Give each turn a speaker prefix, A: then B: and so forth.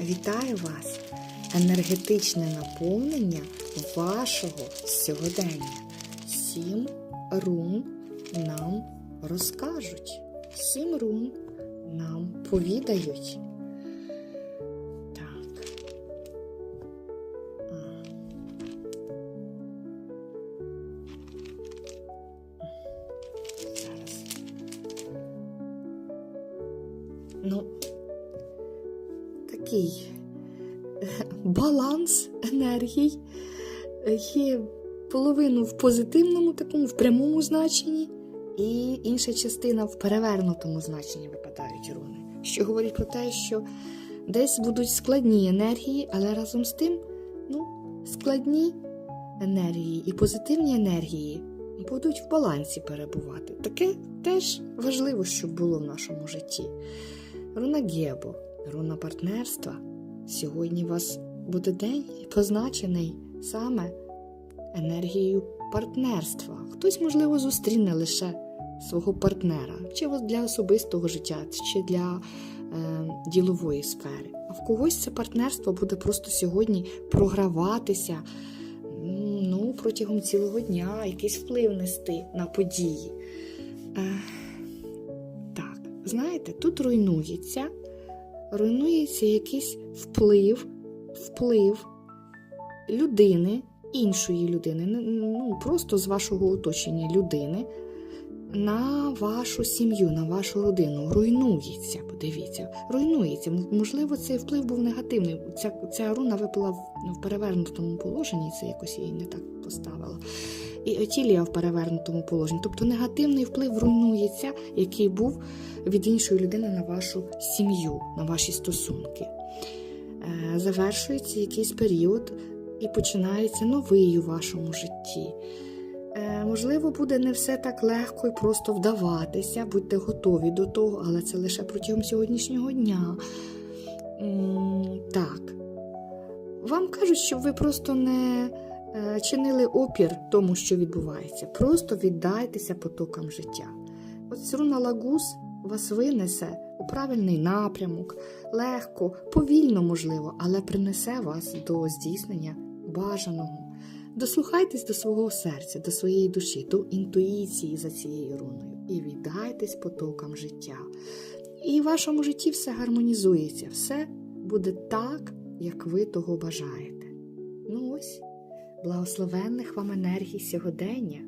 A: Вітаю вас! Енергетичне наповнення вашого сьогодення. Сім рун нам розкажуть. Сім рун нам повідають. Так. Зараз. Ну, такий баланс енергій. Є половину в позитивному, такому, в прямому значенні, і інша частина в перевернутому значенні випадають руни. Що говорить про те, що десь будуть складні енергії, але разом з тим, ну, складні енергії і позитивні енергії будуть в балансі перебувати. Таке теж важливо, щоб було в нашому житті. Руна Гебо, руна партнерства. Сьогодні у вас буде день позначений саме енергією партнерства. Хтось, можливо, зустріне лише свого партнера, чи для особистого життя, чи для е, ділової сфери. А в когось це партнерство буде просто сьогодні програватися ну, протягом цілого дня, якийсь вплив нести на події. Е, так, знаєте, тут руйнується, руйнується якийсь вплив, вплив людини, іншої людини, ну просто з вашого оточення людини на вашу сім'ю, на вашу родину. Руйнується, подивіться, руйнується. Можливо, цей вплив був негативний. Ця, ця руна випала в, ну, перевернутому положенні, це якось її не так поставила. І Отілія в перевернутому положенні. Тобто негативний вплив руйнується, який був від іншої людини на вашу сім'ю, на ваші стосунки. Е, Завершується якийсь період і починається новий у вашому житті. Е, Можливо, буде не все так легко і просто вдаватися, будьте готові до того, але це лише протягом сьогоднішнього дня. Так. Вам кажуть, щоб ви просто не е, чинили опір тому, що відбувається. Просто віддайтеся потокам життя. От руна Лагус вас винесе у правильний напрямок, легко, повільно, можливо, але принесе вас до здійснення бажаного. Дослухайтесь до свого серця, до своєї душі, до інтуїції за цією руною і віддайтесь потокам життя. І в вашому житті все гармонізується, все буде так, як ви того бажаєте. Ну ось, благословенних вам енергій сьогодення,